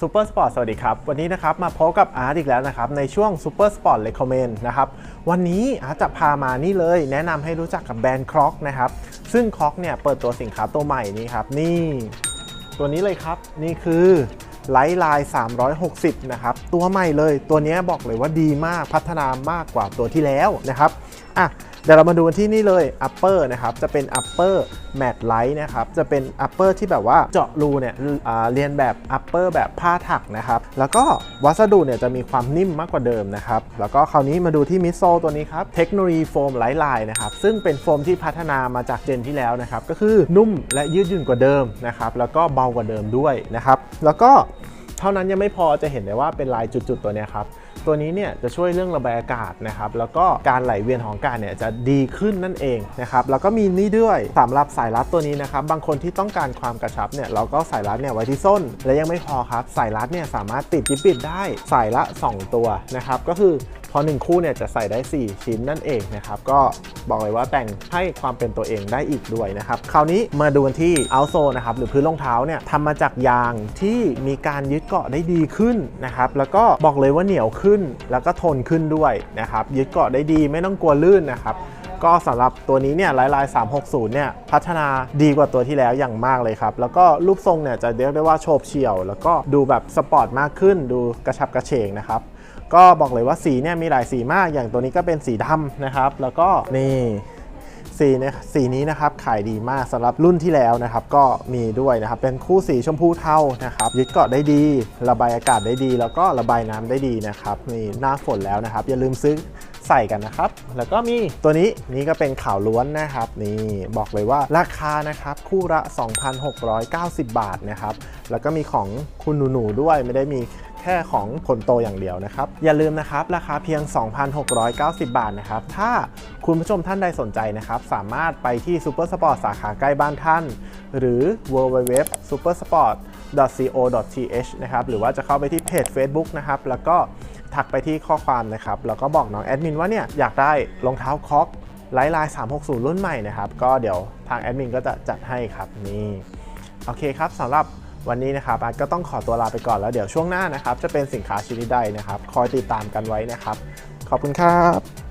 ซูเปอร์สปอร์ตสวัสดีครับ วันนี้นะครับมาพบกับอาร์ตอีกแล้วนะครับ ในช่วงซูเปอร์สปอร์ตเลคอมเมนนะครับ วันนี้อาร์ตจะพามานี่เลย แนะนำให้รู้จักกับแบรนด์คร็อกนะครับ ซึ่งคร็อกเนี่ยเปิดตัวสินค้าตัวใหม่นี้ครับ นี่ ตัวนี้เลยครับนี่คือไลท์ไลน์360 นะครับ ตัวใหม่เลยตัวนี้บอกเลยว่าดีมากพัฒนามากกว่าตัวที่แล้วนะครับอะ เดี๋ยวเรามาดูกันที่นี่เลย upper นะครับ จะเป็น upper matte light นะครับ จะเป็น upper ที่แบบว่าเจาะรูเนี่ยเรียนแบบ upper แบบผ้าถักนะครับ แล้วก็วัสดุเนี่ยจะมีความนิ่มมากกว่าเดิมนะครับ แล้วก็คราวนี้มาดูที่มิโซตัวนี้ครับ เทคโนโลยีโฟมไลท์ไลน์นะครับ ซึ่งเป็นโฟมที่พัฒนามาจากเจนที่แล้วนะครับ ก็คือนุ่มและยืดหยุ่นกว่าเดิมนะครับ แล้วก็เบากว่าเดิมด้วยนะครับ แล้วก็เท่านั้นยังไม่พอจะเห็นได้ว่าเป็นลายจุดๆตัวเนี้ยครับ ตัวนี้เนี่ยจะช่วยเรื่องระบายอากาศนะครับแล้วก็การไหลเวียนของอากาศเนี่ยจะดีขึ้นนั่นเองนะครับแล้วก็มีนี่ด้วยสำหรับสายรัดตัวนี้นะครับบางคนที่ต้องการความกระชับเนี่ยเราก็สายรัดเนี่ยไว้ที่ส้น และยังไม่พอครับสายรัดเนี่ยสามารถติดจิบปิดได้สายละ 2 ตัวนะครับก็คือ พอ1คู่เนี่ยจะใส่ได้ 4 ชิ้นนั่นเองนะครับก็บอกเลยว่าแต่งให้ความเป็นตัวเองได้อีกด้วยนะครับคราวนี้มาดูกันที่เอาโซนะครับหรือพื้นรองเท้าเนี่ยทำมาจากยางที่มีการยึดเกาะได้ดีขึ้นนะครับแล้วก็บอกเลยว่าเหนียวขึ้นแล้วก็ทนขึ้นด้วยนะครับยึดเกาะได้ดีไม่ต้องกลัวลื่นนะครับ ก็สำหรับตัวนี้เนี่ยลายลาย360 เนี่ยพัฒนาดีกว่าตัวที่แล้วอย่างมากเลยครับ แล้วก็รูปทรงเนี่ยจะเรียกได้ว่าโฉบเฉี่ยว แล้วก็ดูแบบสปอร์ตมากขึ้น ดูกระชับกระเฉงนะครับก็บอกเลยว่าสีเนี่ยมีหลายสีมากอย่างตัวนี้ก็เป็นสีดำนะครับ แล้วก็นี่สีนีสีนี้นะครับขายดีมากสำหรับรุ่นที่แล้วนะครับ ก็มีด้วยนะครับ เป็นคู่สีชมพูเทานะครับ ยึดเกาะได้ดี ระบายอากาศได้ดี แล้วก็ระบายน้ำได้ดีนะครับนี่หน้าฝนแล้วนะครับ อย่าลืมซื้อ ใส่กันนะครับ แล้วก็มีตัวนี้นี่ก็เป็นข่าวล้วนนะครับ นี่บอกเลยว่าราคานะครับคู่ละ 2,690 บาทนะครับ แล้วก็มีของคุณหนูๆด้วยไม่ได้มีแค่ของคนโตอย่างเดียวนะครับ อย่าลืมนะครับ ราคาเพียง 2,690 บาทนะครับ ถ้าคุณผู้ชมท่านใดสนใจนะครับ สามารถไปที่ Super Sport สาขาใกล้บ้านท่าน หรือ www supersport co.th นะครับ หรือว่าจะเข้าไปที่เพจ Facebook นะครับ แล้วก็ ทักไปที่ข้อความนะครับแล้วก็บอกน้องแอดมินว่าเนี่ยอยากได้รองเท้าคอกไลท์ไลน์360 รุ่นใหม่นะครับก็เดี๋ยวทางแอดมินก็จะจัดให้ครับนี่โอเคครับสำหรับวันนี้นะครับอาร์ตก็ต้องขอตัวลาไปก่อนแล้วเดี๋ยวช่วงหน้านะครับ จะเป็นสินค้าชนิดใดนะครับ คอยติดตามกันไว้นะครับ ขอบคุณครับ